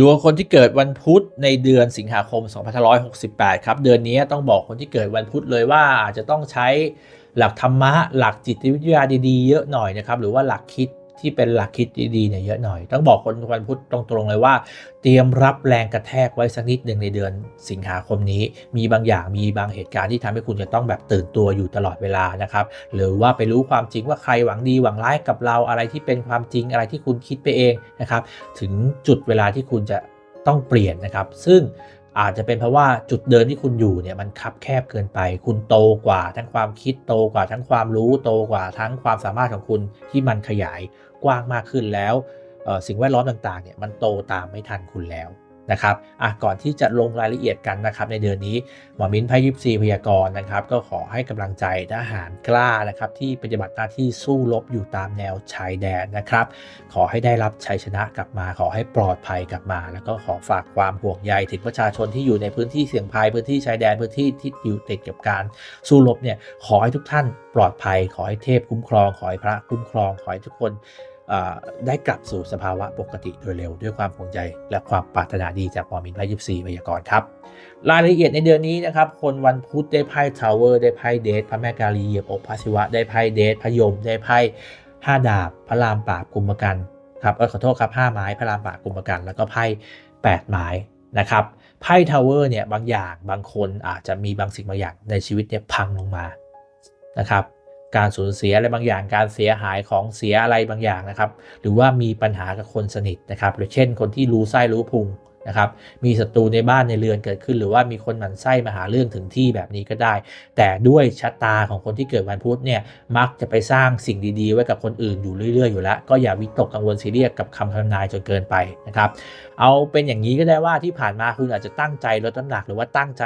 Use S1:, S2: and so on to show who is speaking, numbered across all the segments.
S1: ดวงคนที่เกิดวันพุธในเดือนสิงหาคม 2568 ครับ เดือนนี้ต้องบอกคนที่เกิดวันพุธเลยว่าอาจจะต้องใช้หลักธรรมะ หลักจิตวิทยาดีๆ เยอะหน่อยนะครับ หรือว่าหลักคิด ที่เป็นหลักคิดดีๆเนี่ยเยอะหน่อย ต้องบอกคนวันพุธตรงๆเลยว่า เตรียมรับแรงกระแทกไว้สักนิดหนึ่งในเดือนสิงหาคมนี้ มีบางอย่างมีบางเหตุการณ์ที่ทำให้คุณจะต้องแบบตื่นตัวอยู่ตลอดเวลานะครับหรือว่าไปรู้ความจริงว่าใครหวังดีหวังร้ายกับเราอะไรที่เป็นความจริงอะไรที่คุณคิดไปเองนะครับถึงจุดเวลาที่คุณจะต้องเปลี่ยนนะครับ ซึ่ง อาจจะเป็นเพราะว่าจุดเดินที่คุณอยู่เนี่ยมันคับแคบเกินไป คุณโตกว่าทั้งความคิดโตกว่าทั้งความรู้โตกว่าทั้งความสามารถของคุณที่มันขยายกว้างมากขึ้นแล้วสิ่งแวดล้อมต่างๆเนี่ยมันโตตามไม่ทันคุณแล้ว นะครับอะก่อนที่จะลงรายละเอียดกันนะครับในเดือนนี้หมอมิ้นไพ่ยิปซีพยากรณ์นะครับก็ขอให้กำลังใจทหารกล้านะครับที่ปฏิบัติหน้าที่สู้รบอยู่ตามแนวชายแดนนะครับ ขอให้ได้รับชัยชนะกลับมา ขอให้ปลอดภัยกลับมา แล้วก็ขอฝากความห่วงใยถึงประชาชนที่อยู่ในพื้นที่เสี่ยงภัยพื้นที่ชายแดนพื้นที่ที่อยู่ติดกับการสู้รบเนี่ยขอให้ทุกท่านปลอดภัย ขอให้เทพคุ้มครอง ขอให้พระคุ้มครอง ขอให้ทุกคน ได้กลับสู่สภาวะปกติโดยเร็วด้วยความห่วงใยและความปรารถนาดีจากมอมินไพ่ยิปซีพยากรณ์ครับ รายละเอียดในเดือนนี้นะครับ คนวันพุธได้ไพ่ทาวเวอร์ได้ไพ่เดทพระแม่กาลีเหยียบอกพระศิวะได้ไพ่เดทพยมได้ไพ่ห้าดาบพระรามปราบกุมกันครับขอโทษครับห้าไม้พระรามปราบกุมกัน แล้วก็ไพ่แปดไม้นะครับไพ่ทาวเวอร์เนี่ยบางอย่างบางคนอาจจะมีบางสิ่งบางอย่างในชีวิตเนี่ยพังลงมานะครับ การสูญเสียอะไรบางอย่าง การเสียหายของเสียอะไรบางอย่างนะครับ หรือว่ามีปัญหากับคนสนิทนะครับ หรือเช่นคนที่รู้ไส้รู้พุง นะครับ มีศัตรูในบ้านในเรือนเกิดขึ้น หรือว่ามีคนหมั่นไส้มาหาเรื่องถึงที่แบบนี้ก็ได้ แต่ด้วยชะตาของคนที่เกิดวันพุธเนี่ยมักจะไปสร้างสิ่งดีๆ ไว้กับคนอื่นอยู่เรื่อยๆอยู่แล้ว ก็อย่าวิตกกังวลซีเรียสกับคำทำนายจนเกินไปนะครับ เอาเป็นอย่างนี้ก็ได้ว่าที่ผ่านมาคุณอาจจะตั้งใจลดน้ำหนักหรือว่าตั้งใจ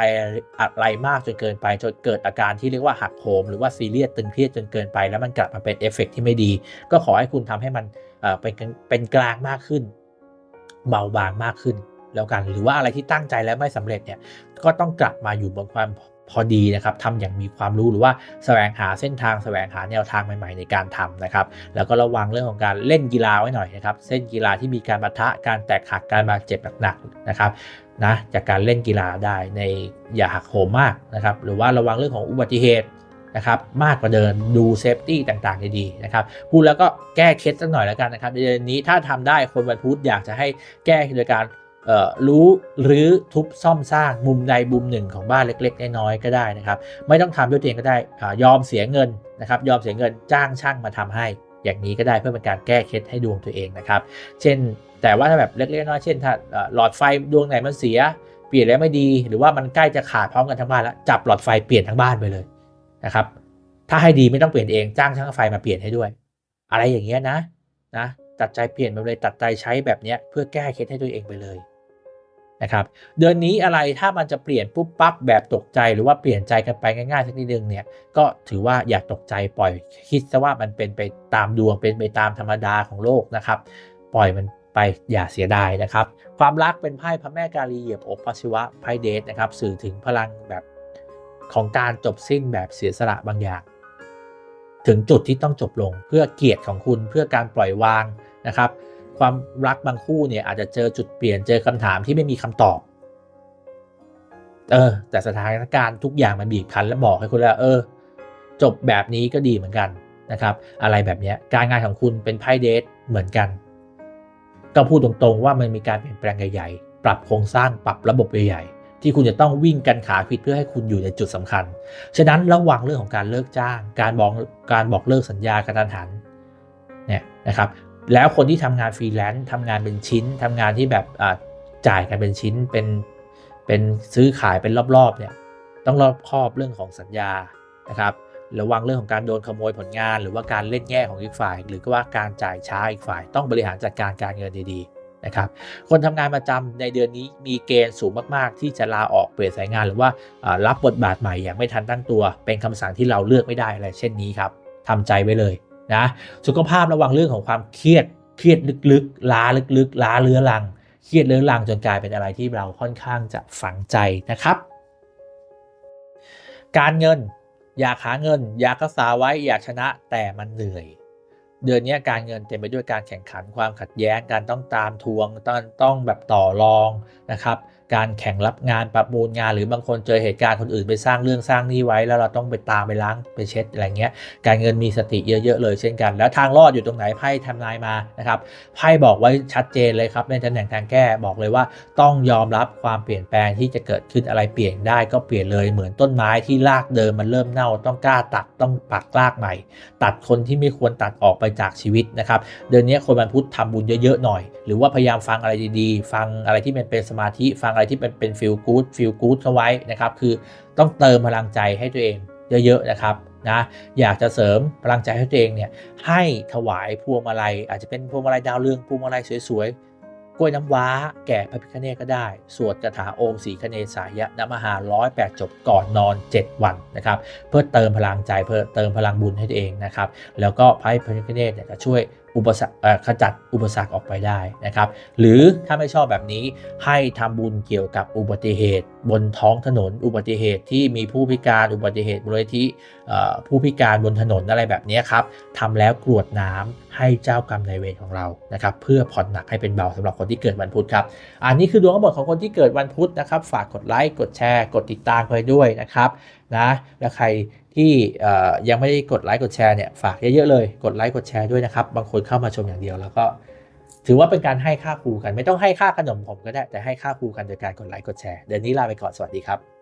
S1: อะไรมากจนเกินไปจนเกิดอาการที่เรียกว่าหักโหมหรือว่าซีเรียสตึงเครียดจนเกินไป แล้วมันกลับมาเป็นเอฟเฟกที่ไม่ดี ก็ขอให้คุณทำให้มันเป็นเป็นกลางมากขึ้น เบาบางมากขึ้น แล้วกัน หรือว่าอะไรที่ตั้งใจแล้วไม่สำเร็จเนี่ยก็ต้องกลับมาอยู่บนความพอดีนะครับทำอย่างมีความรู้หรือว่าแสวงหาเส้นทางแสวงหาแนวทางใหม่ๆในการทำนะครับ แล้วก็ระวังเรื่องของการเล่นกีฬาไว้หน่อยนะครับเส้นกีฬาที่มีการปะทะการแตกหักการบาดเจ็บหนักๆนะครับนะจากการเล่นกีฬาได้ในอย่าหักโหมมากนะครับหรือว่าระวังเรื่องของอุบัติเหตุนะครับมากกว่าเดินดูเซฟตี้ต่างๆดีๆนะครับพูดแล้วก็แก้เคสสักหน่อยแล้วกันนะครับในเดือนนี้ถ้าทำได้คนวันพุธอยากจะให้แก้โดยการ รู้หรือทุบซ่อมสร้างมุมใดมุมหนึ่งของบ้านเล็กๆ น้อยๆก็ได้นะครับ ไม่ต้องทำด้วยตัวเองก็ได้ยอมเสียเงินนะครับ ยอมเสียเงินจ้างช่างมาทำให้ อย่างนี้ก็ได้เพื่อเป็นการแก้เคล็ดให้ดวงตัวเองนะครับ เช่น แต่ว่าถ้าแบบเล็กๆน้อยๆเช่นถ้าหลอดไฟดวงไหนมันเสีย เปลี่ยนแล้วไม่ดี หรือว่ามันใกล้จะขาดพร้อมกันทั้งบ้านแล้วจับหลอดไฟเปลี่ยนทั้งบ้านไปเลยนะครับ ถ้าให้ดีไม่ต้องเปลี่ยนเองจ้างช่างไฟมาเปลี่ยนให้ด้วย อะไรอย่างเงี้ยนะนะตัดใจเปลี่ยนไปเลยตัดใจใช้แบบนี้เพื่อแก้เคล็ดให้ตัวเองไปเลย นะครับเดือนนี้อะไรถ้ามันจะเปลี่ยนปุ๊บปั๊บแบบตกใจหรือว่าเปลี่ยนใจกันไปง่ายๆสักนิดนึงเนี่ยก็ถือว่าอย่าตกใจปล่อยคิดซะว่ามันเป็นไปตามดวงเป็นไปตามธรรมดาของโลกนะครับปล่อยมันไปอย่าเสียดายนะครับ ความรักเป็นไพ่พระแม่กาลีเหยียบอกพระศิวะไพ่เดทนะครับสื่อถึงพลังแบบของการจบสิ้นแบบเสียสละบางอย่าง ถึงจุดที่ต้องจบลงเพื่อเกียรติของคุณเพื่อการปล่อยวางนะครับ ความรักบางคู่เนี่ยอาจจะเจอจุดเปลี่ยนเจอคำถามที่ไม่มีคำตอบ เออ แต่สถานการณ์ทุกอย่างมันบีบคั้นและบอกให้คุณแล้วเออ จบแบบนี้ก็ดีเหมือนกันนะครับ อะไรแบบนี้การงานของคุณเป็นไพ่เดทเหมือนกัน ก็พูดตรงๆว่ามันมีการเปลี่ยนแปลงใหญ่ๆปรับโครงสร้างปรับระบบใหญ่ๆที่คุณจะต้องวิ่งกันขาผิดเพื่อให้คุณอยู่ในจุดสำคัญ ฉะนั้นระวังเรื่องของการเลิกจ้าง การบอกการบอกเลิกสัญญากระทันหันเนี่ยนะครับ แล้วคนที่ทำงานฟรีแลนซ์ทำงานเป็นชิ้นทำงานที่แบบจ่ายกันเป็นชิ้นเป็นเป็นซื้อขายเป็นรอบๆเนี่ยต้องรอบครอบเรื่องของสัญญานะครับระวังเรื่องของการโดนขโมยผลงาน หรือว่าการเล่นแง่ของอีกฝ่าย หรือก็ว่าการจ่ายช้าอีกฝ่าย ต้องบริหารจัดการการเงินดีๆนะครับคนทำงานประจำในเดือนนี้มีเกณฑ์สูงมากๆ ที่จะลาออกเปลี่ยนสายงาน หรือว่ารับบทบาทใหม่อย่างไม่ทันตั้งตัว เป็นคำสั่งที่เราเลือกไม่ได้อะไรเช่นนี้ครับทำใจไว้เลย นะสุขภาพระวังเรื่องของความเครียดเครียดลึกๆล้าลึกๆล้าเรื้อรัง เครียดเรื้อรังจนกลายเป็นอะไรที่เราค่อนข้างจะฝังใจนะครับ การเงินอยากหาเงิน อยากรักษาไว้อยากชนะแต่มันเหนื่อย เดือนนี้การเงินเต็มไปด้วยการแข่งขันความขัดแย้งการต้องตามทวงต้องต้องแบบต่อรองนะครับ การแข่งรับงานประมูลงาน หรือบางคนเจอเหตุการณ์คนอื่นไปสร้างเรื่องสร้างนี้ไว้ แล้วเราต้องไปตามไปล้างไปเช็ดอะไรเงี้ยการเงินมีสติเยอะๆเลยเช่นกัน แล้วทางรอดอยู่ตรงไหนไพ่ทำนายมานะครับไพ่บอกไว้ชัดเจนเลยครับในตำแหน่งทางแก้บอกเลยว่า ต้องยอมรับความเปลี่ยนแปลงที่จะเกิดขึ้นอะไรเปลี่ยนได้ก็เปลี่ยนเลยเหมือนต้นไม้ที่รากเดิมมันเริ่มเน่าต้องกล้าตัดต้องปักรากใหม่ ตัดคนที่ไม่ควรตัดออกไปจากชีวิตนะครับเดือนนี้คนวันพุธทำบุญเยอะๆหน่อย หรือว่าพยายามฟังอะไรดีๆ ฟังอะไรที่มันเป็นสมาธิฟังอะไรที่เป็นเป็นฟิลกู๊ดฟิลกู๊ดเข้าไว้นะครับ คือต้องเติมพลังใจให้ตัวเองเยอะๆนะครับนะอยากจะเสริมพลังใจให้ตัวเองเนี่ยให้ถวายพวงมาลัยอาจจะเป็นพวงมาลัยดาวเรืองพวงมาลัยสวยๆกล้วยน้ำว้า แก่พระพิฆเนศก็ได้ สวดคาถาโอมสีคเนสายะนมหาร้อยแปดจบก่อนนอน 7 วันนะครับ เพื่อเติมพลังใจเพื่อเติมพลังบุญให้ตัวเองนะครับ แล้วก็ไพ่พระพิฆเนศเนี่ยจะช่วย อุปสรรคขจัดอุปสรรคออกไปได้นะครับ หรือถ้าไม่ชอบแบบนี้ให้ทำบุญเกี่ยวกับอุบัติเหตุ บนท้องถนน อุบัติเหตุที่มีผู้พิการอุบัติเหตุบริเวณที่ผู้พิการบนถนนอะไรแบบนี้ครับทำแล้วกรวดน้ำให้เจ้ากรรมนายเวรของเรานะครับ เพื่อผ่อนหนักให้เป็นเบาสำหรับคนที่เกิดวันพุธครับ อันนี้คือดวงทั้งหมดของคนที่เกิดวันพุธนะครับ ฝากกดไลค์กดแชร์ กดติดตามไปด้วยนะครับนะและใคร ที่ยังไม่ได้กดไลค์กดแชร์เนี่ยฝากเยอะๆเลยกดไลค์กดแชร์ด้วยนะครับ บางคนเข้ามาชมอย่างเดียวแล้วก็ ถือว่าเป็นการให้ค่าครูกัน ไม่ต้องให้ค่าขนมผมก็ได้แต่ให้ค่าครูกันโดยการกดไลค์กดแชร์เดือนนี้ลาไปก่อนสวัสดีครับ